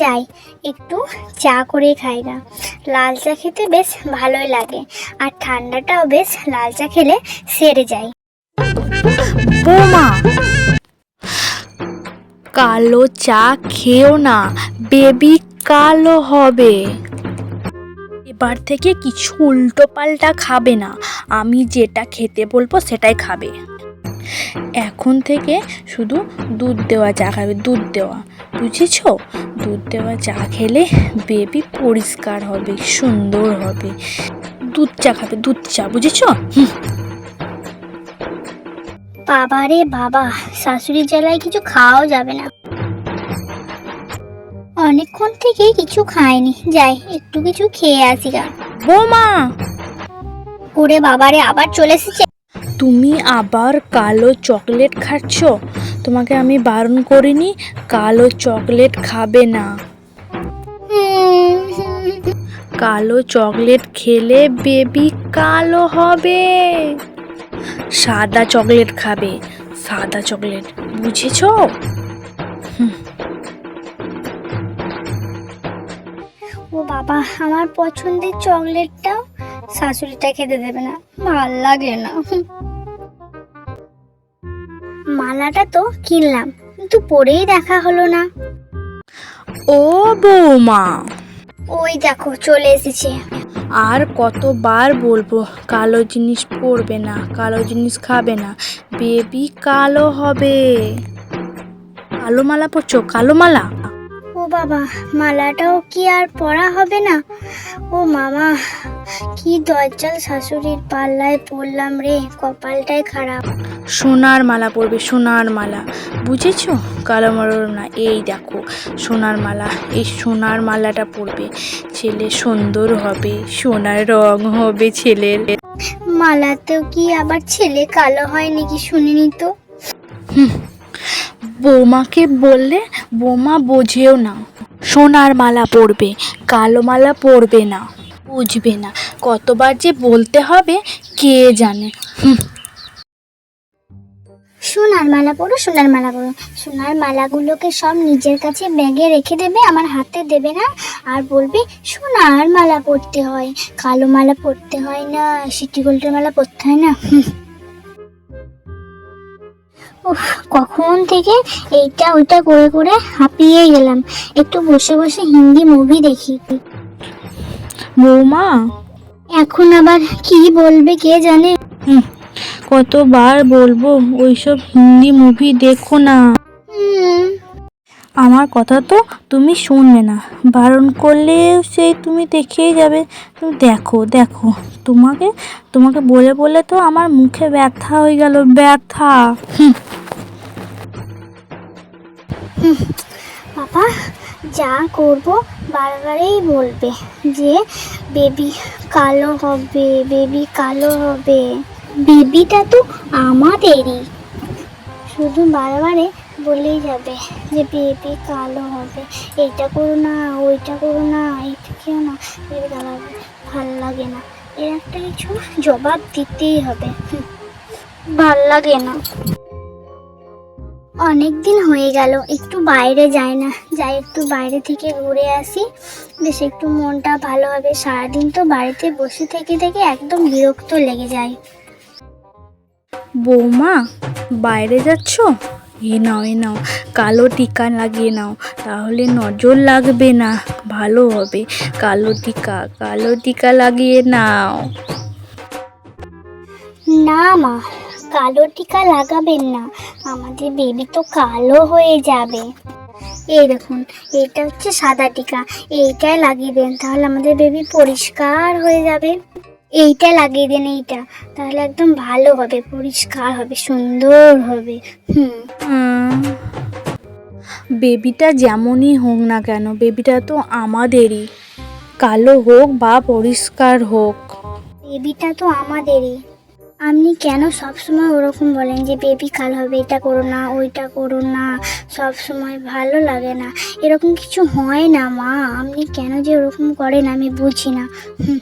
যাই, একটু চা করে খাই না। লাল চা খেতে বেশ ভালোই লাগে, আর ঠান্ডাটাও বেশ লাল চা খেলে সেরে যায়। বোমা! কালো চা খেও না, বেবি কালো হবে। এবার থেকে কিছু উল্টো পাল্টা খাবে না, আমি যেটা খেতে বলব সেটাই খাবে। এখন থেকে শুধু দুধ দেওয়া চা খাবে দুধ দেওয়া। বুঝেছ? দুধ দেওয়া চা খেলে বেবি পরিষ্কার হবে সুন্দর হবে। দুধ চা খাবে দুধ চা বুঝেছ? বাবা রে বাবা শাশুড়ির জ্বালায় কিছু খাওয়াও যাবে না। অনেকক্ষণ থেকে কিছু খাইনি। যাই একটু কিছু খেয়ে আসি গা। বোমা! ওরে বাবারে আবার চলে এসেছে? তুমি আবার কালো চকলেট খাচ্ছ? তোমাকে আমি বারণ করিনি, কালো চকলেট খাবে না। কালো চকলেট খেলে বেবি কালো হবে। সাদা চকলেট খাবে। সাদা চকলেট, বুঝেছ? ও বাবা, আমার পছন্দের চকলেটটাও শাশুড়িটা খেতে দেবে না। ভালো লাগে না। মালাটা তো কিনলাম কিন্তু পরেই দেখা হলো না। ও বৌমা। ওই দেখো চলে এসেছে। আর কতবার বলব কালো জিনিস পরবে না কালো জিনিস খাবে না বেবি কালো হবে। কালো মালা পরছো? কালো মালা? ও বাবা মালাটাও কি আর পরা হবে না? ও মামা কি দরজাল শাশুড়ির পাল্লায় পড়লাম রে কপালটাই খারাপ। সোনার মালা পরবে সোনার মালা। বুঝেছ? কালো না এই দেখো সোনার মালা এই সোনার মালাটা পরবে। ছেলে সুন্দর হবে সোনার রং হবে ছেলের। মালাতেও কি আবার ছেলে কালো হয় নাকি শুনিনি তো? বৌমাকে বললে বৌমা বোঝেও না। সোনার মালা পরবে কালো মালা পরবে না। বুঝবে না। কতবার যে বলতে হবে, কে জানে। সোনার মালা পরো, সোনার মালা পরো। সোনার মালাগুলোকে সব নিজের কাছে ব্যাগে রেখে দেবে, আমার হাতে দেবে না। আর বলবে, সোনার মালা পরতে হয়। কালো মালা পরতে হয় না, সিটি গোল্ডের মালা পরতে হয় না। কখন থেকে এইটা ওইটা করে করে হাঁপিয়ে গেলাম। একটু বসে বসে হিন্দি মুভি দেখি। বৌমা? এখন আবার কি বলবে কে জানে? হুম, কতবার বলব ওইসব হিন্দি মুভি দেখো না। হুম। আমার কথা তো তুমি শুনবে না। বারণ করলে সেই তুমি দেখেই যাবে। তুমি দেখো দেখো। তোমাকে তোমাকে বলে বলে তো আমার মুখে ব্যথা হয়ে গেল ব্যথা। বাবা যা করব বারবারই বলবে যে, বেবি কালো হবে, বেবি কালো হবে। বেবিটা তো আমাদেরই। শুধু বারবারে বলেই যাবে যে, বেবি কালো হবে, এইটা করো না, ওইটা করো না, এইটা খেও না। বেবি কালো হবে ভালো লাগে না। এর একটা কিছু জবাব দিতেই হবে। ভালো লাগে না। অনেক দিন হয়ে গেল একটু বাইরে যাই না। যাই একটু বাইরে থেকে ঘুরে আসি। বেশ একটু মনটা ভালো হবে। সারাদিন তো বাড়িতে বসে থেকে থেকে একদম বিরক্ত লেগে যায়। বৌমা বাইরে যাচ্ছ? এ নাও এ নাও কালো টিকা লাগিয়ে নাও। তাহলে নজর লাগবে না। ভালো হবে। কালো টিকা কালো টিকা লাগিয়ে নাও। না মা কালো টিকা লাগাবেন না। আমাদের বেবি তো কালো হয়ে যাবে। এই দেখুন এটা হচ্ছে সাদা টিকা। এইটাই লাগিয়ে দেন তাহলে আমাদের বেবি পরিষ্কার হয়ে যাবে। এইটা লাগিয়ে দেন এইটা তাহলে একদম ভালো হবে পরিষ্কার হবে সুন্দর হবে। হুম। বেবিটা যেমনই হোক না কেন বেবিটা তো আমাদেরই। কালো হোক বা পরিষ্কার হোক। বেবিটা তো আমাদেরই। আপনি কেন সবসময় ওরকম বলেন যে, বেবি কাল হবে, এটা করো না, ওইটা করো না সব সময় ভালো লাগে না এরকম কিছু হয় না মা। আপনি কেন যে ওরকম করেন আমি বুঝি না। হুম।